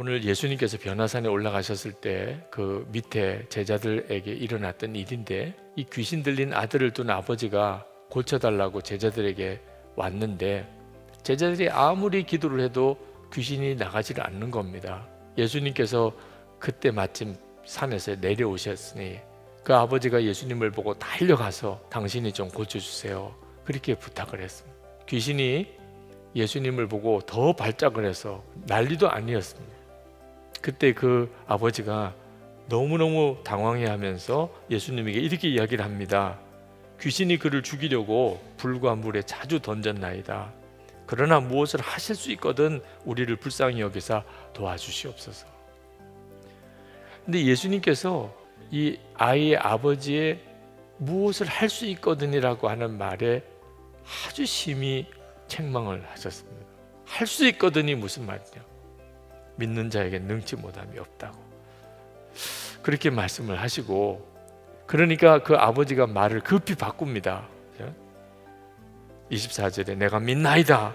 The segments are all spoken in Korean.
오늘 예수님께서 변화산에 올라가셨을 때 그 밑에 제자들에게 일어났던 일인데 이 귀신 들린 아들을 둔 아버지가 고쳐달라고 제자들에게 왔는데 제자들이 아무리 기도를 해도 귀신이 나가지를 않는 겁니다. 예수님께서 그때 마침 산에서 내려오셨으니 그 아버지가 예수님을 보고 달려가서 당신이 좀 고쳐주세요. 그렇게 부탁을 했습니다. 귀신이 예수님을 보고 더 발작을 해서 난리도 아니었습니다. 그때 그 아버지가 너무너무 당황해 하면서 예수님에게 이렇게 이야기를 합니다. 귀신이 그를 죽이려고 불과 물에 자주 던졌나이다. 그러나 무엇을 하실 수 있거든 우리를 불쌍히 여기사 도와주시옵소서. 근데 예수님께서 이 아이의 아버지의 무엇을 할 수 있거든이라고 하는 말에 아주 심히 책망을 하셨습니다. 할 수 있거든이 무슨 말이냐? 믿는 자에게 능치 못함이 없다고. 그렇게 말씀을 하시고 그러니까 그 아버지가 말을 급히 바꿉니다. 24절에 내가 믿나이다.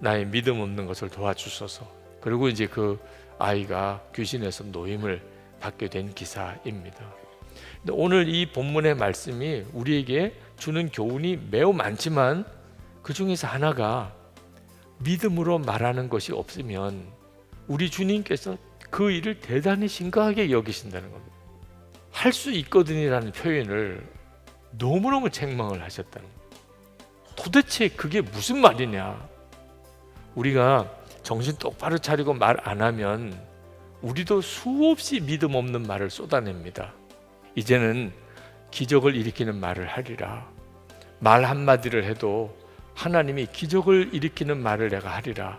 나의 믿음 없는 것을 도와주소서. 그리고 이제 그 아이가 귀신에서 노임을 받게 된 기사입니다. 근데 오늘 이 본문의 말씀이 우리에게 주는 교훈이 매우 많지만 그 중에서 하나가 믿음으로 말하는 것이 없으면 우리 주님께서 그 일을 대단히 심각하게 여기신다는 겁니다. 할 수 있거든이라는 표현을 너무너무 책망을 하셨다는 거예요. 도대체 그게 무슨 말이냐? 우리가 정신 똑바로 차리고 말 안 하면 우리도 수없이 믿음 없는 말을 쏟아냅니다. 이제는 기적을 일으키는 말을 하리라. 말 한마디를 해도 하나님이 기적을 일으키는 말을 내가 하리라.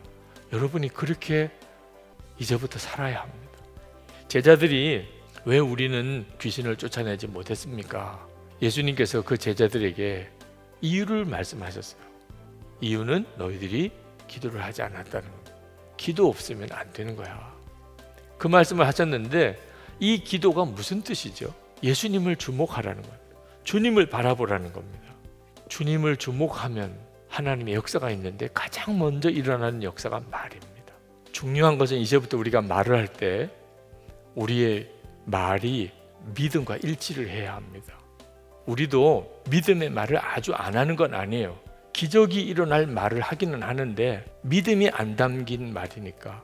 여러분이 그렇게 이제부터 살아야 합니다. 제자들이 왜 우리는 귀신을 쫓아내지 못했습니까? 예수님께서 그 제자들에게 이유를 말씀하셨어요. 이유는 너희들이 기도를 하지 않았다는 겁니다. 기도 없으면 안 되는 거야. 그 말씀을 하셨는데 이 기도가 무슨 뜻이죠? 예수님을 주목하라는 거예요. 주님을 바라보라는 겁니다. 주님을 주목하면 하나님의 역사가 있는데 가장 먼저 일어나는 역사가. 중요한 것은 이제부터 우리가 말을 할 때 우리의 말이 믿음과 일치를 해야 합니다. 우리도 믿음의 말을 아주 안 하는 건 아니에요. 기적이 일어날 말을 하기는 하는데 믿음이 안 담긴 말이니까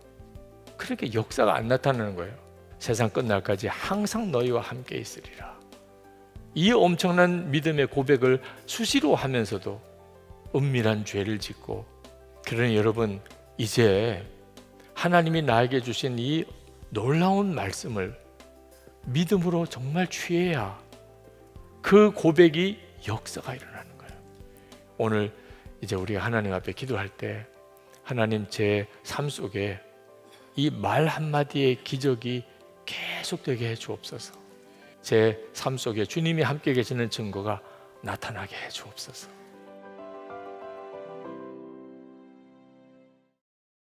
그렇게 역사가 안 나타나는 거예요. 세상 끝날까지 항상 너희와 함께 있으리라. 이 엄청난 믿음의 고백을 수시로 하면서도 은밀한 죄를 짓고 그러니 여러분 이제 하나님이 나에게 주신 이 놀라운 말씀을 믿음으로 정말 취해야 그 고백이 역사가 일어나는 거예요. 오늘 이제 우리가 하나님 앞에 기도할 때 하나님 제 삶 속에 이 말 한마디의 기적이 계속되게 해 주옵소서. 제 삶 속에 주님이 함께 계시는 증거가 나타나게 해 주옵소서.